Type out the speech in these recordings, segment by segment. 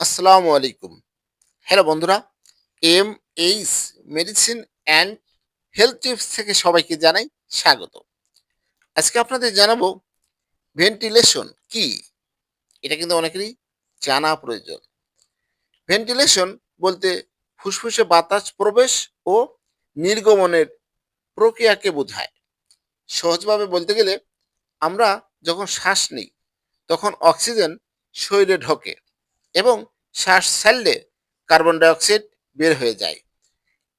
আসসালামু আলাইকুম। হ্যালো বন্ধুরা M H medicine and health tips থেকে সবাইকে জানাই স্বাগত। আজকে আপনাদের জানাব ভেন্টিলেশন কি? এটা কিন্তু অনেকেরই জানা প্রয়োজন। ভেন্টিলেশন বলতে ফুসফুসে বাতাস প্রবেশ ও নির্গমনের প্রক্রিয়াকে বোঝায়। সহজভাবে বলতে গেলে আমরা যখন শ্বাস নিই, তখন অক্সিজেন শরীরে ঢোকে। এবং শ্বাস ছাড়লে কার্বন ডাইঅক্সাইড বের হয়ে যায়।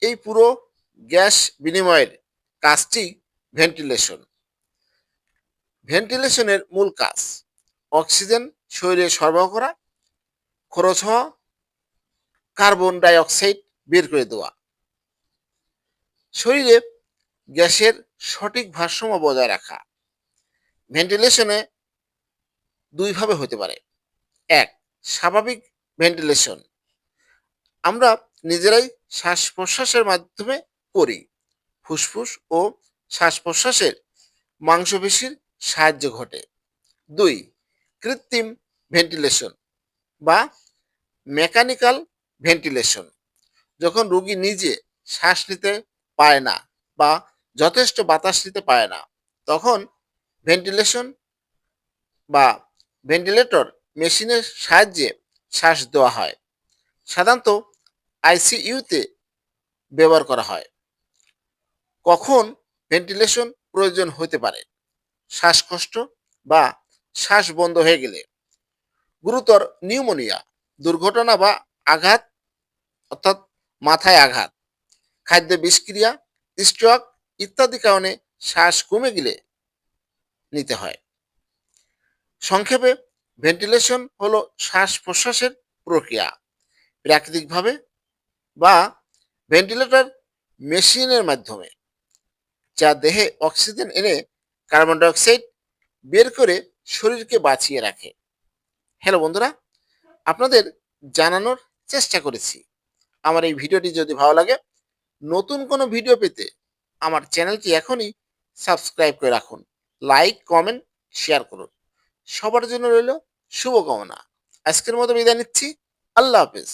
এই পুরো গ্যাস বিনিময়ের কাজটি ভেন্টিলেশন ভেন্টিলেশনের মূল কাজ অক্সিজেন শরীরে সরবরাহ করা, খরচ হওয়া কার্বন ডাইঅক্সাইড বের করে দেওয়া। শরীরে গ্যাসের সঠিক ভারসাম্য বজায় রাখা। ভেন্টিলেশনে দুইভাবে হতে পারে। এক স্বাভাবিক ভেন্টিলেশন। আমরা নিজেরাই শ্বাস প্রশ্বাসের মাধ্যমে করি। ফুসফুস ও শ্বাস প্রশ্বাসের মাংসপেশির সাহায্য ঘটে। দুই, কৃত্রিম ভেন্টিলেশন বা মেকানিক্যাল ভেন্টিলেশন। যখন রোগী নিজে শ্বাস নিতে পারে না বা যথেষ্ট বাতাস নিতে পারে না, তখন ভেন্টিলেশন বা ভেন্টিলেটর মেশিনের সাহায্যে শ্বাস দেওয়া হয়। সাধারণত আইসিইউতে ব্যবহার করা হয়। কখন ভেন্টিলেশন প্রয়োজন হতে পারে? শ্বাসকষ্ট বা শ্বাস বন্ধ হয়ে গেলে গুরুতর নিউমোনিয়া, দুর্ঘটনা বা আঘাত, অর্থাৎ মাথায় আঘাত, খাদ্য বিষক্রিয়া, স্ট্রোক ইত্যাদি কারণে শ্বাস কমে গেলে নিতে হয়। সংক্ষেপে ভেন্টিলেশন হলো শ্বাস প্রশ্বাসের প্রক্রিয়া। প্রাকৃতিকভাবে বা ভেন্টিলেটর মেশিনের মাধ্যমে, যা দেহে অক্সিজেন এনে কার্বন ডাইঅক্সাইড বের করে শরীরকে বাঁচিয়ে রাখে। হ্যালো বন্ধুরা, আপনাদের জানানোর চেষ্টা করেছি। আমার এই ভিডিওটি যদি ভালো লাগে, নতুন কোনো ভিডিও পেতে আমার চ্যানেলটি এখনই সাবস্ক্রাইব করে রাখুন। লাইক কমেন্ট শেয়ার করুন। সবার জন্য রইল শুভকামনা। আজকের মতো বিদায় নিচ্ছি। আল্লাহ হাফেজ।